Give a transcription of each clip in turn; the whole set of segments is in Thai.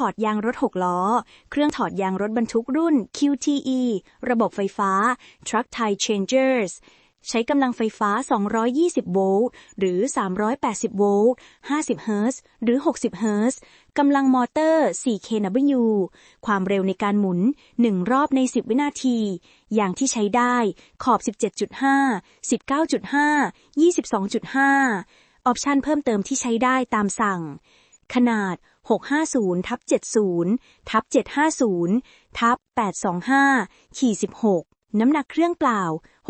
ถอดยางรถ 6 ล้อ เครื่องถอดยางรถบรรทุกรุ่น QTE ระบบไฟฟ้า Truck Tie Changers ใช้กำลังไฟฟ้า 220 โวลต์ หรือ 380 โวลต์ 50 เฮิรตซ์ หรือ 60 เฮิรตซ์ กำลังมอเตอร์ 4 kW ความเร็วในการหมุน 1 รอบใน 10 วินาที อย่างที่ใช้ได้ ขอบ 17.5 19.5 22.5 ออปชันเพิ่มเติมที่ใช้ได้ตามสั่ง ขนาด 650ทับ70ทับ750ทับ825ขี16 น้ำหนักเครื่องเปล่า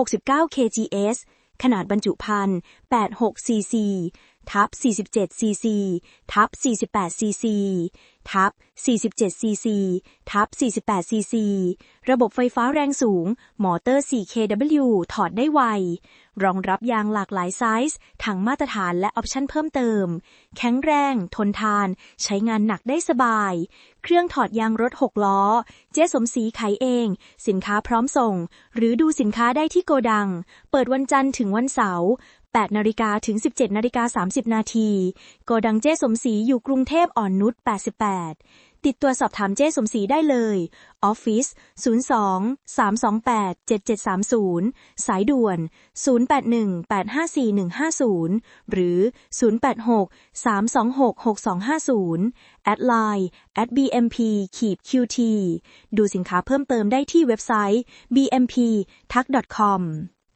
69 kgs ขนาดบรรจุภัณฑ์86 cc ทับ47 cc ทับ48 cc ทับ47 cc ทับ48 cc ระบบไฟฟ้าแรงสูง มอเตอร์ 4 kW ถอดได้ไว รองรับยางหลากหลายไซส์ทั้งมาตรฐานและออปชั่นเพิ่มเติม แข็งแรง ทนทาน ใช้งานหนักได้สบาย เครื่องถอดยางรถ 6 ล้อ เจ๊สมศรีขายเอง สินค้าพร้อมส่ง หรือดูสินค้าได้ที่โกดัง เปิดวันจันทร์ถึงวันเสาร์ 8นาฬิกาถึง 17นาฬิกา30 นาทีโกดังเจ้สมศรีอยู่กรุงเทพอ่อนนุช 88 ติดตัวสอบถามเจ้สมศรีได้เลยออฟฟิศ02 328 7730 สายด่วน 081 854 150 หรือ 086 326 6250 แอดไลน์ at bmp ขีด qt ดูสินค้าเพิ่มเติมได้ที่เว็บไซต์ bmp-tac.com